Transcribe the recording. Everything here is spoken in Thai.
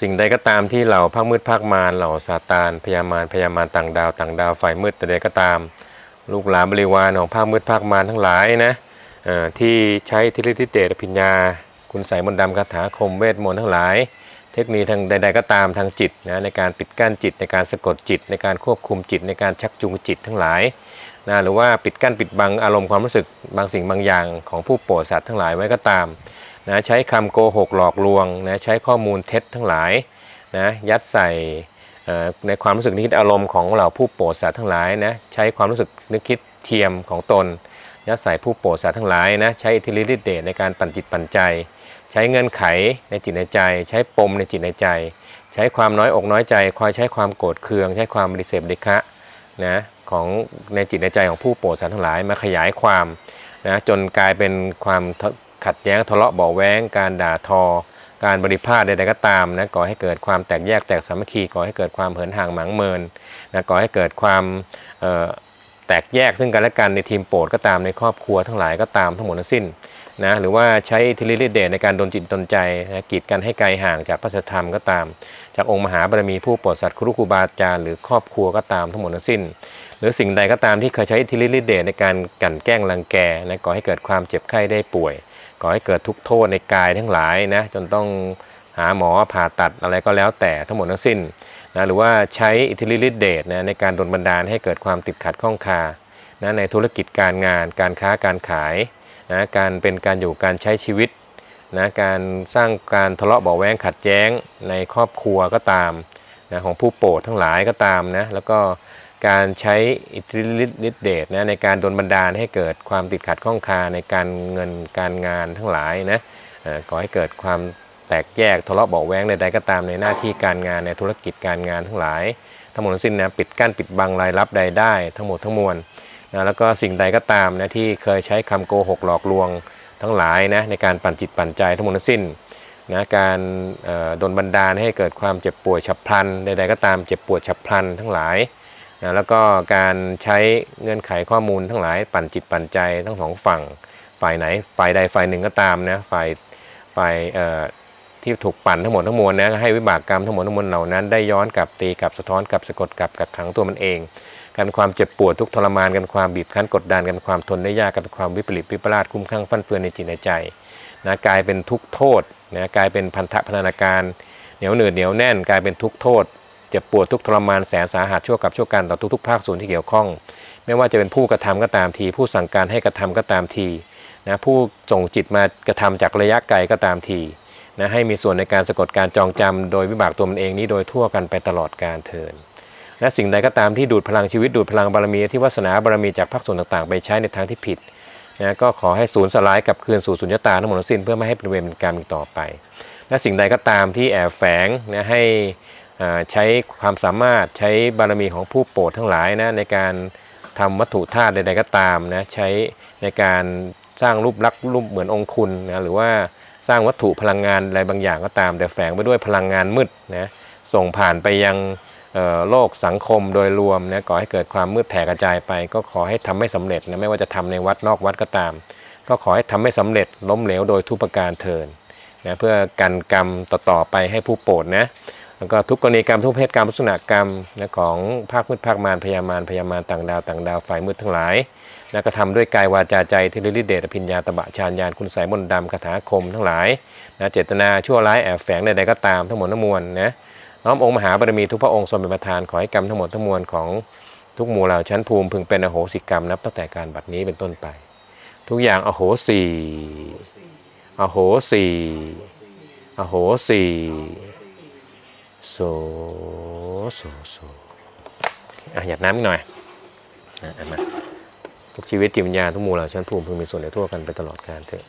สิ่งใดก็ตามที่เราภาคมืดภาคมารเหล่าซาตานพยามารพยามารต่างดาวต่างดาวฝ่ายมืดแต่ใดก็ตาม ลูกหลานบริวารของภาคมืดภาคมารทั้งหลายนะที่ใช้ทิริทิเดชพิญญา คุณใส่มนต์ดำคาถาคมเวทมนต์ทั้งหลาย เทคนิคทางใด ๆ ก็ตามทางจิตนะในการปิดกั้นจิตในการสะกดจิต ในการควบคุมจิตในการชักจูงจิตทั้งหลายนะหรือว่าปิดกั้นปิดบังอารมณ์ความรู้สึกบางสิ่งบางอย่างของผู้โปรดสัตว์ทั้งหลายไว้ก็ตาม นะใช้คำโกหกหลอกลวงนะใช้ข้อมูลเท็จทั้งหลายนะยัดใส่ในความรู้สึกนึกคิดอารมณ์ของเหล่าผู้โปรดสัตว์ทั้งหลายนะใช้ความรู้สึกนึกคิดเทียมของตนยัดใส่ผู้โปรดสัตว์ทั้งหลายนะใช้อิทธิฤทธิเดชในการปั่นจิตปั่นใจ ใช้เงื่อนไขในจิตในใจ ใช้ปมในจิตในใจ ใช้ความน้อยอกน้อยใจ คอยใช้ความโกรธเคือง ใช้ความริเสพเดคะนะของในจิตในใจของผู้โปรดสัตว์ทั้งหลายมาขยายความนะจนกลายเป็นความ ขัดแย้งทะเลาะเบาะแว้งการด่าทอ การบริพาทใดๆก็ตามนะก่อให้เกิดความแตกแยกแตกสามัคคีก่อให้เกิดความเหินห่างหมางเมินนะก่อให้เกิดความแตกแยกซึ่งกันและกันในทีมโปรดก็ตามในครอบครัวทั้งหลายก็ตามทั้งหมดทั้งสิ้นนะหรือว่าใช้ทิลิลิเดชในการดลจิตดลใจนะกีดกันให้ไกลห่างจากพระธรรมก็ตาม จากองค์มหาบารมีผู้โปรดสัตว์ครุครูบาอาจารย์หรือครอบครัวก็ตามทั้งหมดทั้งสิ้น หรือสิ่งใดก็ตามที่เคยใช้อิทิลิลิเดชในการกั่นแกล้งรังแกนะก่อให้เกิดความเจ็บไข้ได้ป่วย ก่อให้เกิดทุกข์โทษในกายทั้งหลายนะจนต้องหาหมอผ่าตัดอะไรก็แล้วแต่ทั้งหมดทั้งสิ้นนะหรือว่าใช้อิทธิฤทธิเดชนะในการดลบันดาลให้เกิดความติดขัดข้องคานะในธุรกิจการงาน การค้าการขายนะการเป็นการอยู่การใช้ชีวิตนะการสร้างการทะเลาะเบาแวงขัดแย้งในครอบครัวก็ตามนะของผู้โปรดทั้งหลายก็ตามนะแล้วก็ การใช้อิทธิฤทธิเดชนะในการดลบันดาลให้เกิดความติดขัดข้องคาในการเงินการงานทั้งหลายนะเอ่อก่อให้เกิดความแตกแยกทะเลาะเบาะแว้งใดๆก็ตามในหน้าที่การงานในธุรกิจการงานทั้งหลาย ทั้งหมดทั้งสิ้นนะปิดกั้นปิดบังรายรับใดได้ทั้งหมดทั้งมวลนะแล้วก็สิ่งใดก็ตามนะที่เคยใช้คำโกหกหลอกลวงทั้งหลายนะในการปั่นจิตปั่นใจทั้งหมดทั้งสิ้นนะการเอ่อดลบันดาลให้เกิดความเจ็บป่วยฉับพลันใดๆก็ตามเจ็บปวดฉับพลันทั้งหลาย นะแล้วก็การใช้เงื่อนไขข้อมูลทั้งหลายปั่นจิตปั่นใจทั้งสองฝั่งฝ่ายไหนฝ่ายใดฝ่ายหนึ่งก็ตามนะฝ่ายฝ่ายที่ถูกปั่นทั้งหมดทั้งมวลนะให้วิบากกรรมทั้งหมดทั้งมวลเหล่านั้น ได้ย้อนกลับตีกลับสะท้อนกลับสะกดกลับกักขังตัวมันเอง กันความเจ็บปวดทุกทรมานกันความบีบคั้นกดดันกันความทนได้ยากกันความวิปริตวิปลาสคุ้มข้างฟั่นเฟือนในจิตในใจนะกลายเป็นทุกโทษนะกลายเป็นพันธะพันธนาการเหนียวเหนืดเหนียวแน่น กลายเป็นทุกโทษ เจ็บปวดทุกข์ทรมานแสนสาหัสชั่วกับชั่วกันต่อทุกๆ ภาคส่วนที่เกี่ยวข้อง ไม่ว่าจะเป็นผู้กระทำก็ตามที ผู้สั่งการให้กระทำก็ตามทีนะผู้ส่งจิตมากระทำจากระยะไกลก็ตามทีนะให้มีส่วนในการสะกดการจองจำโดยวิบากตัวมันเองนี้โดยทั่วกันไปตลอดการเทินและสิ่งใดก็ตามที่ดูดพลังชีวิตดูดพลังบารมีที่วาสนาบารมีจากภาคส่วนต่างๆ ไปใช้ในทางที่ผิดนะก็ขอให้สูญสลายกับคืนสู่สุญญตาทั้งหมดสิ้นเพื่อไม่ให้เป็นเวรเป็นกรรมอีกต่อไป และสิ่งใดก็ตามที่แอบแฝงนะให้ ใช้ความสามารถใช้บารมีของผู้โปรดทั้งหลายนะในการทำวัตถุธาตุใดๆก็ตามนะใช้ในการสร้างรูปลักษณ์รูปเหมือนองค์คุณนะหรือว่าสร้างวัตถุพลังงานอะไรบางอย่างก็ตาม แต่แฝงไปด้วยพลังงานมืดนะส่งผ่านไปยังโลกสังคมโดยรวมนะก่อให้เกิดความมืดแผ่กระจายไป ก็ขอให้ทำให้สำเร็จนะไม่ว่าจะทำในวัดนอกวัดก็ตาม ก็ขอให้ทำให้สำเร็จล้มเหลวโดยทุกประการเทินนะเพื่อกันกรรมต่อๆไปให้ผู้โปรดนะ แล้วก็ทุกกรณีกรรมทุกเพศกรรมทุกษณะกรรมนะของภาคมืดภาคมารพยามารพยามารต่างดาวต่างดาวฝ่ายมืดทั้งหลายนะก็ทำด้วยกายวาจาใจที่ฤทธิเดชอภิญญาตบะฌานญาณคุณสายมนต์ดำคาถาคมทั้งหลายนะเจตนาชั่วร้ายแอบแฝงใดๆก็ตามทั้งหมดทั้งมวลนะน้อมองค์มหาบารมีทุกพระองค์ทรงเป็นประธานขอให้กรรมทั้งหมดทั้งมวลของทุกหมู่เหล่าชั้นภูมิพึงเป็นอโหสิกรรมนับตั้งแต่การบัดนี้เป็นต้นไป ทุกอย่างอโหสีอโหสีอโหสี โสโสโสอะหยาดน้ำอีกหน่อยอะมาทุกชีวิตจิตวิญญาณทุกหมู่เหล่าชั้นภูมิพึงมีส่วนในทั่วกันไปตลอดกาลเถอะ